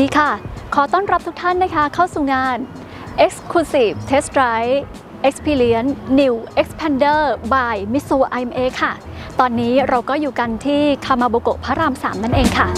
ดีค่ะ ขอต้อนรับทุกท่านนะคะเข้าสู่งาน Exclusive Test Drive Experience New Expander by Mitsubishi IMA ค่ะ ตอนนี้เราก็อยู่กันที่คามาโบโกะพระราม 3 นั่นเองค่ะ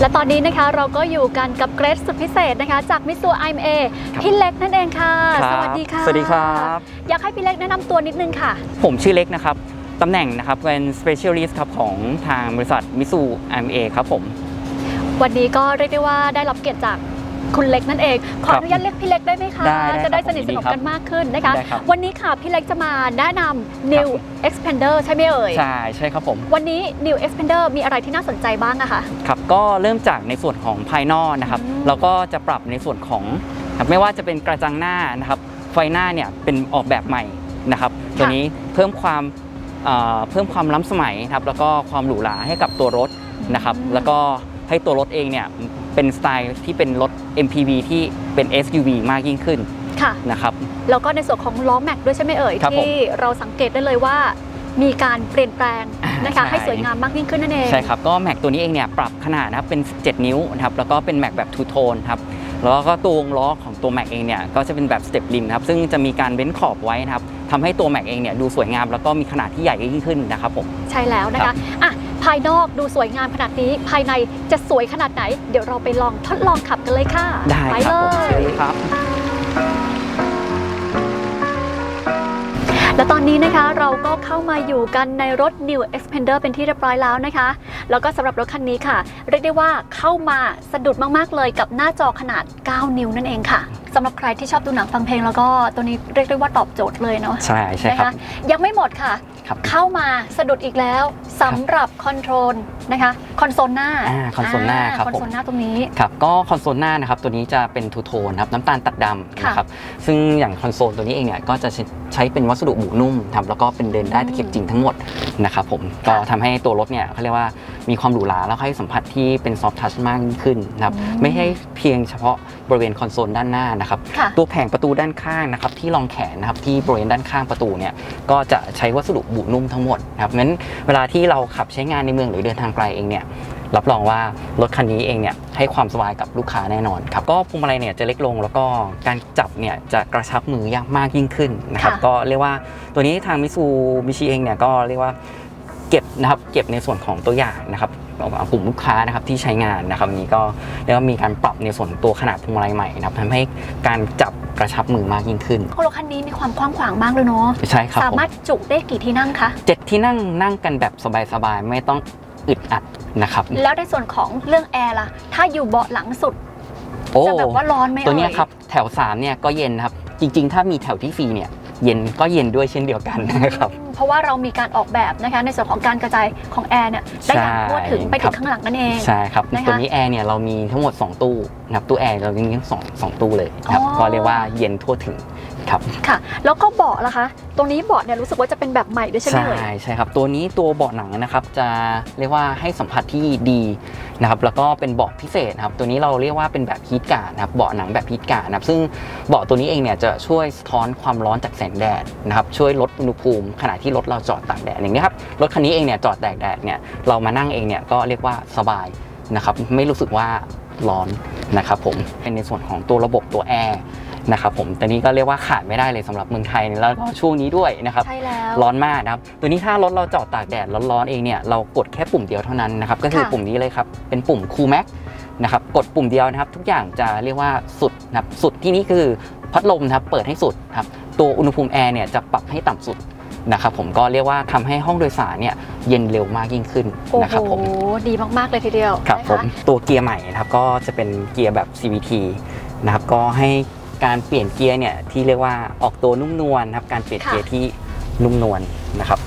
และตอนนี้นะคะเราก็อยู่กันกับเกรดสุดพิเศษนะคะ จากมิสู IMA ครับพี่เล็กนั่นเองค่ะ ครับสวัสดีค่ะสวัสดีครับ อยากให้พี่เล็กแนะนำตัวนิดนึงค่ะ ผมชื่อเล็กนะครับ ตำแหน่งนะครับเป็น specialist ครับของทางบริษัทมิสู MA ครับผม วันนี้ก็เรียกได้ว่าได้รับเกียรติจาก คุณเล็กนั่นเอง ขอครับอนุญาตเรียกพี่เล็กได้ไหมคะ ได้ได้จะได้ครับสนิทสนมยินดีครับกันมากขึ้นนะคะ ได้ครับ วันนี้ค่ะพี่เล็กจะมาแนะนำ New Expander ใช่ไหมเอ่ย ใช่ใช่ครับผม วันนี้ New Expander มีอะไรที่น่าสนใจบ้างอะคะ ครับก็เริ่มจากในส่วนของภายนอกนะครับอืมเราก็จะปรับในส่วนของครับไม่ว่าจะเป็นกระจังหน้านะครับ ไฟหน้าเนี่ยเป็นออกแบบใหม่นะครับ ตัวนี้เพิ่มความเอ่อเพิ่มความล้ำสมัยนะครับแล้วก็ความหรูหราให้กับตัวรถนะครับแล้วก็ให้ตัวรถเองเนี่ย เป็นสไตล์ที่เป็นรถ MPV ที่เป็น SUV มากยิ่งขึ้นค่ะนะครับแล้วก็ในส่วนของล้อแม็กด้วยใช่ไหมเอ่ย ครับผมที่เราสังเกตได้เลยว่ามีการเปลี่ยนแปลงนะคะใช่ ให้สวยงามมากยิ่งขึ้นนั่นเอง ใช่ครับ ก็แม็กตัวนี้เองเนี่ยปรับขนาดนะครับเป็น17นิ้วนะครับแล้วก็เป็นแม็กแบบทูโทนครับแล้วก็ตัววงล้อของตัวแม็กเองเนี่ยก็จะเป็นแบบสเต็ปริมนะครับซึ่งจะมีการเว้นขอบไว้นะครับทำให้ตัวแม็กเองเนี่ยดูสวยงามแล้วก็มีขนาดที่ใหญ่ยิ่งขึ้นนะครับผม ใช่แล้วนะครัคะบอะ ภายนอกดูสวยงามขนาดนี้ ภายในจะสวยขนาดไหน เดี๋ยวเราไปลองทดลองขับกันเลยค่ะได้ไปครัเลบผมเชิญยเลยครับ และตอนนี้นะคะเราก็เข้ามาอยู่กันในรถ New Expander เป็นที่เรียบร้อยแล้วนะคะ แล้วก็สำหรับรถคันนี้ค่ะ เรียกได้ว่าเข้ามาสะดุดมาก ๆ เลยกับหน้าจอขนาด 9 นิ้วนั่นเองค่ะสำหรับใครที่ชอบดูหนังฟังเพลงแล้วก็ตัวนี้เรียกได้ว่าตอบโจทย์เลยเนาะใช่ใช่นะครับคะยังไม่หมดค่ะ ครับเข้ามาสะดุดอีกแล้วสำหรับคอนโทรลนะคะคอนโซลหน้าอ่าคอนโซลหน้าครับคอนผมโซลหน้าตรงนี้ครับก็คอนโซลหน้านะครับตัวนี้จะเป็นทูโทนครับน้ำตาลตัดดำค่ะนะครับซึ่งอย่างคอนโซลตัวนี้เองเนี่ยก็จะใช้เป็นวัสดุบุนุ่มครับแล้วก็เป็นเดินได้ตะเข็บจริงทั้งหมดนะครับผมก็ทำให้ตัวรถเนี่ยเขาเรียกว่ามีความหรูหราแล้วให้สัมผัสที่เป็นซอฟทัชมากยิ่งขึ้นนะครับอืมไม่ใช่เพียงเฉพาะบริเวณคอนโซลด้านหน้านะครับค่ะตัวแผงประตูด้านข้างนะครับที่รองแขนนะครับที่บริเวณด้านข้างประตูเนี่ยก็จะใช้วัสดุบุนุ่มทั้งหมดนะครับงั้นเวลาที่เราขับใช้งานในเมืองหรือเดินทางไกลเองเนี่ยรับรองว่ารถคันนี้เองเนี่ยให้ความสบายกับลูกค้าแน่นอนครับก็พวงมาลัยเนี่ยจะเล็กลงแล้วก็การจับเนี่ยจะกระชับมือยากมากยิ่งขึ้นนะครับก็เรียกว่าตัวนี้ทางมิซูมิชิเองเนี่ยก็เรียกว่าเก็บนะครับเก็บในส่วนของตัวอย่างนะครับกลุ่มลูกค้านะครับที่ใช้งานนะครับวันนี้ก็เรียกว่ามีการปรับในส่วนตัวขนาดพวงมาลัยใหม่นะครับทำให้การจับ กระชับมือมากยิ่งขึ้นรถคันนี้มีความกว้างขวางมากเลยเนาะใช่ครับสาผมมารถจุได้กี่ที่นั่งคะเจ็ดที่นั่งนั่งกันแบบสบายๆไม่ต้องอึดอัดนะครับแล้วในส่วนของเรื่องแอร์ล่ะถ้าอยู่เบาะหลังสุดโอ้จะแบบว่าร้อนไหมตัวเนี้ยอ่ครับแถว3เนี่ยก็เย็นครับจริง ๆ ถ้ามีแถวที่4เนี่ยเย็นก็เย็นด้วยเช่นเดียวกันนะครับ เพราะว่าเรามีการออกแบบนะคะในส่วนของการกระจายของแอร์เนี่ยได้อย่างทั่วถึงไปถึงข้างหลังนั่นเองใช่ครับนะคะตัวนี้แอร์เนี่ยเรามีทั้งหมด 2 ตู้นะครับตู้แอร์เรามีทั้งสองสองตู้เลยครับอ๋อก็เรียกว่าเย็นทั่วถึงครับค่ะ แล้วก็เบาะล่ะคะ ตรงนี้เบาะเนี่ยรู้สึกว่าจะเป็นแบบใหม่ด้วยใช่ไหมใช่เอ่ยใช่ครับ ตัวนี้ตัวเบาะหนังนะครับ จะเรียกว่าให้สัมผัสที่ดี นะครับแล้วก็เป็นเบาะพิเศษครับตัวนี้เราเรียกว่าเป็นแบบฮีทการ์ดนะครับเบาะหนังแบบฮีทการ์ดนะครับซึ่งเบาะตัวนี้เองเนี่ยจะช่วยสะท้อนความร้อนจากแสงแดดนะครับช่วยลดอุณหภูมิขณะที่รถเราจอดตากแดดอย่างนี้ครับรถคันนี้เองเนี่ยจอดตากแดดเนี่ยเรามานั่งเองเนี่ยก็เรียกว่าสบายนะครับไม่รู้สึกว่าร้อนนะครับผมเป็นในส่วนของตัวระบบตัวแอร์ นะครับผมตัวนี้ก็เรียกว่าขาดไม่ได้เลยสำหรับเมืองไทยแล้วก็ช่วงนี้ด้วยนะครับใช่แล้วร้อนมากนะครับตัวนี้ถ้ารถเราจอดตากแดดร้อนๆเองเนี่ยเรากดแค่ปุ่มเดียวเท่านั้นนะครับก็คือค่ะปุ่มนี้เลยครับเป็นปุ่ม Cool Max นะครับกดปุ่มเดียวนะครับทุกอย่างจะเรียกว่าสุดนะครับสุดที่นี่คือพัดลมนะครับเปิดให้สุดครับตัวอุณหภูมิแอร์เนี่ยจะปรับให้ต่ำสุดนะครับผมก็เรียกว่าทำให้ห้องโดยสารเนี่ยเย็นเร็วมากยิ่งขึ้นโอ้นะครับโหผมดีมาก ๆ เลยทีเดียวครับนะผมคะตัวเกียร์ใหม่นะครับก็จะเป็นเกียร์แบบ CVT นะครับก็ให้ การเปลี่ยนเกียร์เนี่ยที่เรียกว่าออกตัวนุ่มนวลนะครับการเปลี่ยนเกียร์ที่นุ่มนวลนะครับ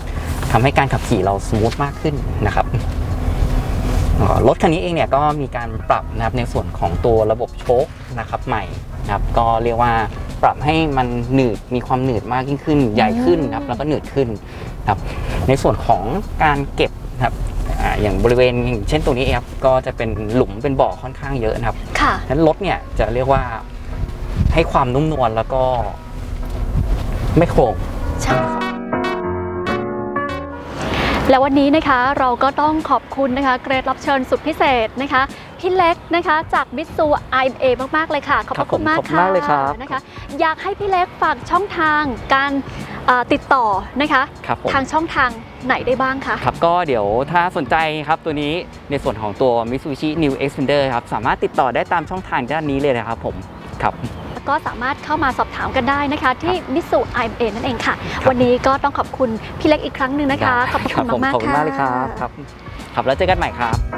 ทำให้การขับขี่เราสมูทมากขึ้นนะครับอ๋อรถคันนี้เองเนี่ยก็มีการปรับนะครับในส่วนของตัวระบบโชคนะครับใหม่นะครับก็เรียกว่าปรับให้มันหนืดมีความหนืดมากยิ่งขึ้น ใหญ่ขึ้นครับแล้วก็หนืดขึ้นครับในส่วนของการเก็บนะครับอ่าอย่างบริเวณอย่างเช่นตรงนี้เองครับก็จะเป็นหลุมเป็นบ่อค่อนข้างเยอะนะครับค่ะนั้นรถเนี่ยจะเรียกว่า ให้ความนุ่มนวลแล้วก็ไม่โครงใช่และวันนี้นะคะเราก็ต้องขอบคุณนะคะเกรดรับเชิญสุดพิเศษนะคะพี่เล็กนะคะจากมิตซู IMA มากๆเลยค่ะ ขอบพครัระบคุณมากผมขอบคุณค่ะมากเลยครับนะคะอยากให้พี่เล็กฝากช่องทางการเอ่อติดต่อนะคะครับผมทางช่องทางไหนได้บ้างคะครับก็เดี๋ยวถ้าสนใจครับตัวนี้ในส่วนของตัว Mitsubishi New Xpander ครับสามารถติดต่อได้ตามช่องทางด้านนี้เลยนะครับผมครับ ก็สามารถเข้ามาสอบถามกันได้นะคะ ที่มิตซู IMA นั่นเองค่ะครับวันนี้ก็ต้องขอบคุณพี่เล็กอีกครั้งหนึ่งนะคะ ขอบพระคุณผมมากๆขอบคุณมากเลยครับะครับ ครับแล้วเจอกันใหม่ครับ